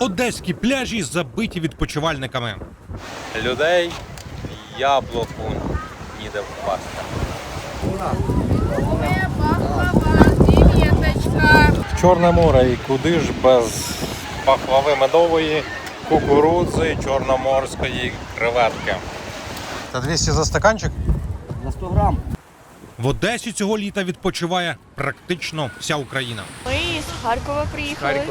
Одеські пляжі забиті відпочивальниками. людей яблуку ніде впасти. В Чорне море і куди ж без пахлави медової, кукурудзи, чорноморської креветки. Та 200 за стаканчик? За 100 грам. В Одесі цього літа відпочиває практично вся Україна. Ми з Харкова приїхали.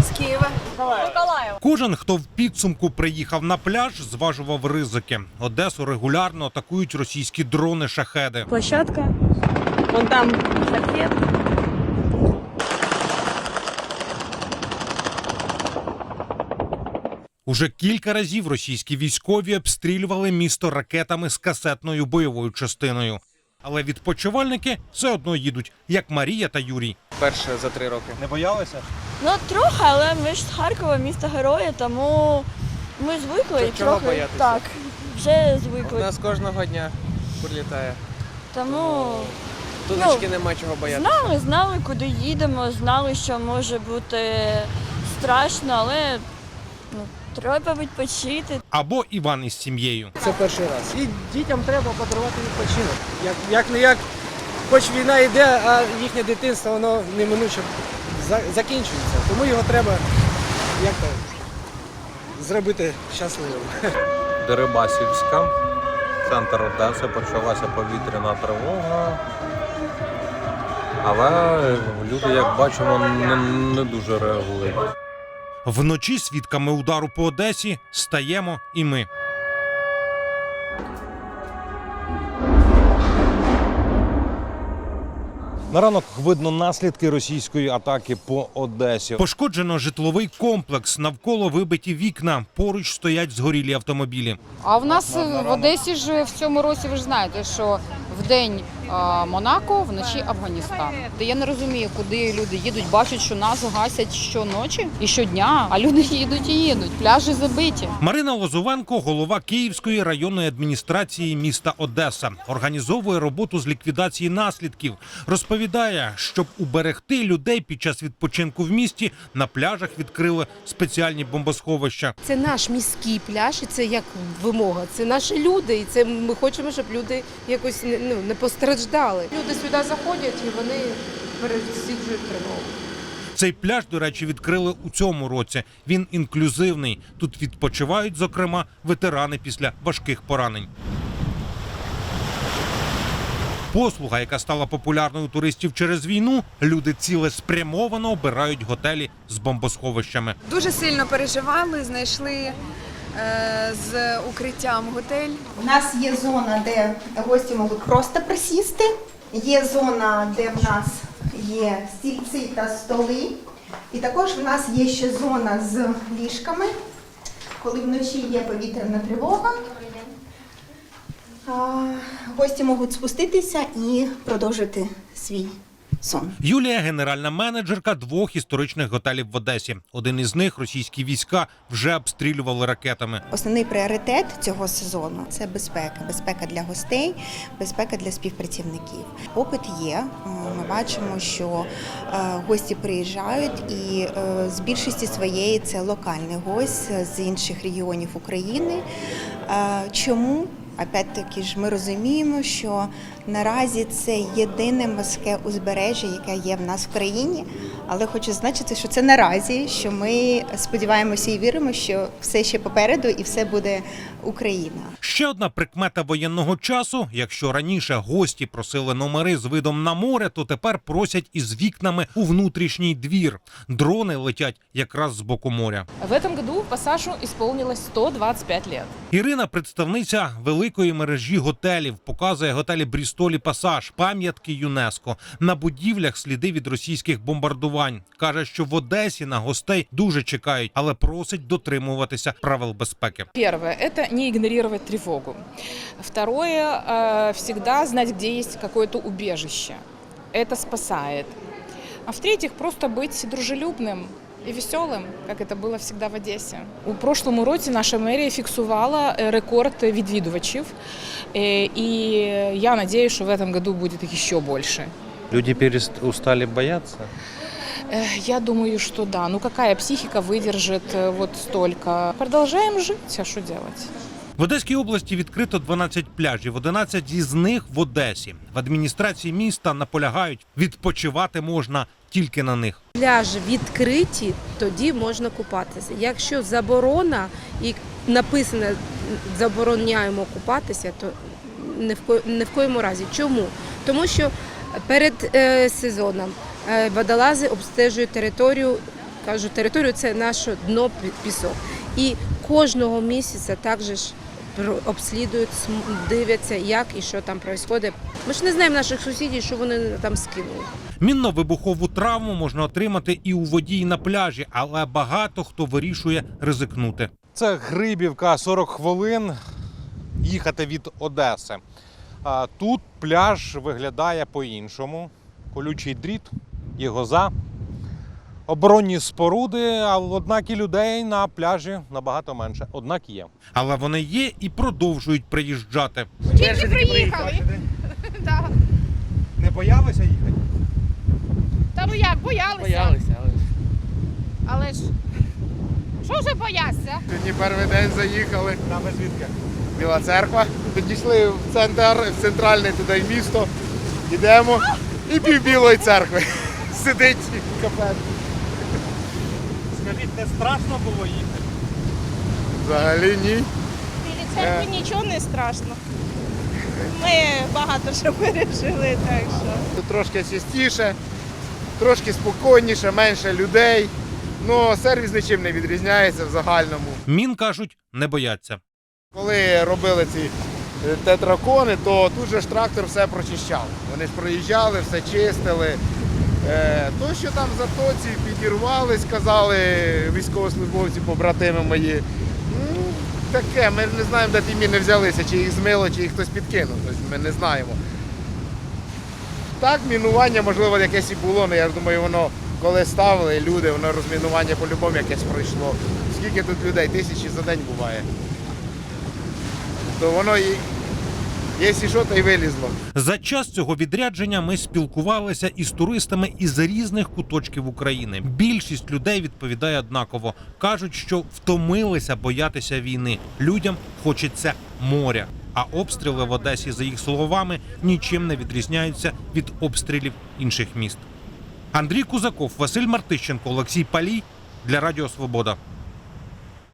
З Києва. Миколаїв. Кожен, хто в підсумку приїхав на пляж, зважував ризики. Одесу регулярно атакують російські дрони шахеди. Площадка. Вон там шахет. Уже кілька разів російські військові обстрілювали місто ракетами з касетною бойовою частиною. Але відпочивальники все одно їдуть, як Марія та Юрій. Перше за три роки. Не боялися? Ну трохи, але ми ж з Харкова, місто героя, тому ми звикли Чого і трохи боятися? так. Вже У звикли. нас кожного дня прилітає. Тому Туточки нема чого боятися. знали, знали, куди їдемо, знали, що може бути страшно, але ну, треба відпочити. Або Іван із сім'єю. Це перший раз. І дітям треба подарувати відпочинок. Як, як не як, хоч війна йде, а їхнє дитинство воно неминуче закінчується. Тому його треба як то, зробити щасливим. Дерибасівська, центр Одеси, почалася повітряна тривога. Але люди, як бачимо, не, не дуже реагують. Вночі свідками удару по Одесі стаємо і ми. На ранок видно наслідки російської атаки по Одесі. Пошкоджено житловий комплекс, навколо вибиті вікна. Поруч стоять згорілі автомобілі. А в нас в Одесі ж в цьому році ви ж знаєте, що в день Монако, вночі Афганістан. Та я не розумію, куди люди їдуть, бачать, що нас гасять щоночі і щодня, а люди їдуть і їдуть. Пляжі забиті. Марина Лозовенко, голова Київської районної адміністрації міста Одеса, організовує роботу з ліквідації наслідків. Розповідає, щоб уберегти людей під час відпочинку в місті, на пляжах відкрили спеціальні бомбосховища. Це наш міський пляж, і це як вимога. Це наші люди, і це ми хочемо, щоб люди якось не- ну, не постраждали. Люди сюди заходять і вони пересіджують тривогу. Цей пляж, до речі, відкрили у цьому році. Він інклюзивний. Тут відпочивають, зокрема, ветерани після важких поранень. Послуга, яка стала популярною у туристів через війну, люди цілеспрямовано обирають готелі з бомбосховищами. Дуже сильно переживали, знайшли з укриттям готель. У нас є зона, де гості можуть просто присісти. Є зона, де в нас є стільці та столи. І також в нас є ще зона з ліжками, коли вночі є повітряна тривога. Гості можуть спуститися і продовжити свій сон. Юлія генеральна менеджерка двох історичних готелів в Одесі. Один із них російські війська вже обстрілювали ракетами. Основний пріоритет цього сезону це безпека. Безпека для гостей, безпека для співпрацівників. Попит є. Е, Ми бачимо, що е, гості приїжджають, і е, з більшості своєї це локальний гость з інших регіонів України. Чому? Опять-таки ж ми розуміємо, що наразі це єдине морське узбережжя, яке є в нас в країні. Але хочу значити, що це наразі, що ми сподіваємося і віримо, що все ще попереду і все буде Україна. Ще одна прикмета воєнного часу: якщо раніше гості просили номери з видом на море, то тепер просять із вікнами у внутрішній двір. Дрони летять якраз з боку моря. В этом году пассажу исполнилось 125 лет. Ірина, представниця великої мережі готелів, показує готелі Брістолі Пасаж, пам'ятки ЮНЕСКО. На будівлях сліди від російських бомбардувань. каже, що в Одесі на гостей дуже чекають, але просить дотримуватися правил безпеки. Первое – это не игнорировать тревогу. Второе э, – всегда знать, где есть какое-то убежище. Это спасает. А в-третьих, просто быть дружелюбным і веселим, як це було завжди в Одесі. У прошлому році наша мерія фіксувала е, рекорд відвідувачів, Е, і я сподіваюся, що в цьому году буде їх ще більше. Люди перест... устали бояться. Э, Я думаю, что да. Ну какая психика выдержит э, вот столько? Продолжаем жить, а что делать? В Одеській області відкрито 12 пляжів, 11 із них в Одесі. В адміністрації міста наполягають, відпочивати можна тільки на них. Пляжі відкриті, тоді можна купатися. Якщо заборона і написано забороняємо купатися, то ні в, ко, ні в коєму разі. Чому? Тому що перед е, сезоном е, водолази обстежують територію. Кажу, територію це наше дно пі- пісок. І кожного місяця також обслідують, см- дивляться, як і що там відбувається. Ми ж не знаємо наших сусідів, що вони там скинули. Мінно-вибухову травму можна отримати і у воді, і на пляжі, але багато хто вирішує ризикнути. Це Грибівка 40 хвилин їхати від Одеси. А Тут пляж виглядає по-іншому. Колючий дріт, є гоза, оборонні споруди, а однак і людей на пляжі набагато менше. Однак є. Але вони є і продовжують приїжджати. Тільки приїхали. Да. Не боялися їхати? Та ну як, боялися. Боялися, але ж. Але ж що вже бояться? Сьогодні перший день заїхали. Саме звідки? Біла церква. Підійшли в центр, в центральне туди місто. Йдемо і пів білої церкви. Сидить кафе. Скажіть, не страшно було їхати? Взагалі ні. Біля церкви нічого не страшно. Ми багато що пережили, так що. Тут трошки чистіше, трошки спокійніше, менше людей. Ну, сервіс нічим не відрізняється в загальному. Мін кажуть, не бояться. Коли робили ці е, тетракони, то тут же ж трактор все прочищав. Вони ж проїжджали, все чистили. Е, То, що там в затоці підірвали, сказали військовослужбовці, побратими мої. Ну, таке, ми не знаємо, де ті міни взялися, чи їх змило, чи їх хтось підкинув. Тобто ми не знаємо. Так, мінування, можливо, якесь і було, але я думаю, воно коли ставили люди, воно розмінування по-любому якесь пройшло. Скільки тут людей? Тисячі за день буває. То воно і, якщо що, то й вилізло. За час цього відрядження ми спілкувалися із туристами із різних куточків України. Більшість людей відповідає однаково. кажуть, що втомилися боятися війни. Людям хочеться моря. А обстріли в Одесі, за їх словами, нічим не відрізняються від обстрілів інших міст. Андрій Кузаков, Василь Мартищенко, Олексій Палій для Радіо Свобода.